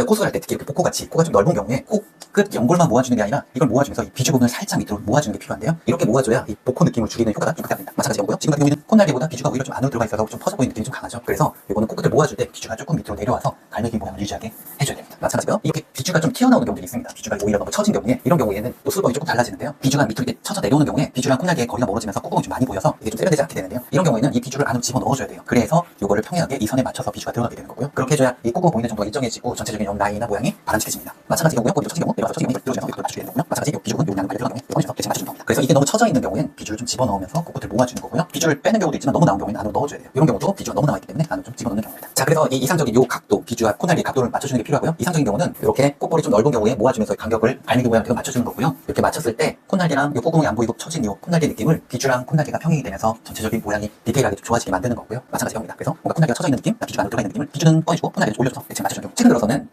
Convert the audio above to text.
우리가 코스를 할때 특히 이렇게 복코같이 코가 좀 넓은 경우에 코 끝 연골만 모아주는 게 아니라 이걸 모아주면서 이 비주 부분을 살짝 밑으로 모아주는 게 필요한데요. 이렇게 모아줘야 이 복코 느낌을 줄이는 효과가 좀 크답니다. 마찬가지 경우고요. 지금 같은 경우에는 콧날개보다 비주가 오히려 좀 안으로 들어가 있어서 좀 퍼져 보이는 느낌이 좀 강하죠. 그래서 이거는 코끝을 모아줄 때 비주가 조금 밑으로 내려와서 갈매기 모양을 유지하게 해줘야 됩니다. 마찬가지고요. 이렇게 비주가 좀 튀어나오는 경우들이 있습니다. 비주가 오히려 너무 처진 경우에 이런 경우에는 또 수법이 조금 달라지는데요. 비주가 밑으로 이렇게 쳐져 내려오는 경우에 비주랑 콧날개의 거리가 멀어지면서 콧구멍이 좀 많이 보여서 이게 좀 세련되지 않게 되는데요. 이런 경우에는 이 비주를 안으로 집어 넣어줘야 돼요. 그래서 이거를 평행하게 이 선에 맞춰서 비주가 들어가게 되는 거고요. 그렇게 해줘야 이 콧구멍 보이는 정도가 일정해지고 전체적인 형 라인이나 모양이 바람직해집니다. 마찬가지 경우요. 거기도 처진 경우 내려와서 처진 경우에 들어오면서 이걸 맞추게 되는 거고요. 마찬가지 이 비주는 용량을 많이 들어가는 경우 그래서 이게 너무 처져 있는 경우에는 비주를 좀 집어 넣으면서 콧끝을 모아주는 거고요. 비주를 빼는 경우도 있지만 너무 나온 경우에는 안으로 넣어줘야 돼요. 이런 경우도 비주가 너무 나와있기 때문에 안으로 좀 집어넣는 경우입니다. 자, 그래서 이 이상적인 요 각도, 비주와 콧날개 각도를 맞춰주는 게 필요하고요. 이상적인 경우는 이렇게 콧볼이 좀 넓은 경우에 모아주면서 간격을 갈매기 모양대로 맞춰주는 거고요. 이렇게 맞췄을 때 콧날개랑 요 콧구멍이 안 보이고 처진 요 콧날개 느낌을 비주랑 콧날개가 평행이 되면서 전체적인 모양이 디테일하게 좀 좋아지게 만드는 거고요. 마찬가지 경우입니다. 그래서 뭔가 콧날개가 처져 있는 느낌, 비주가 안으로 들어가 있는 느낌을 비주는 꺼내주고 콧날개를 좀 올려서 대체 맞춰주는 경우. 최근 들어서는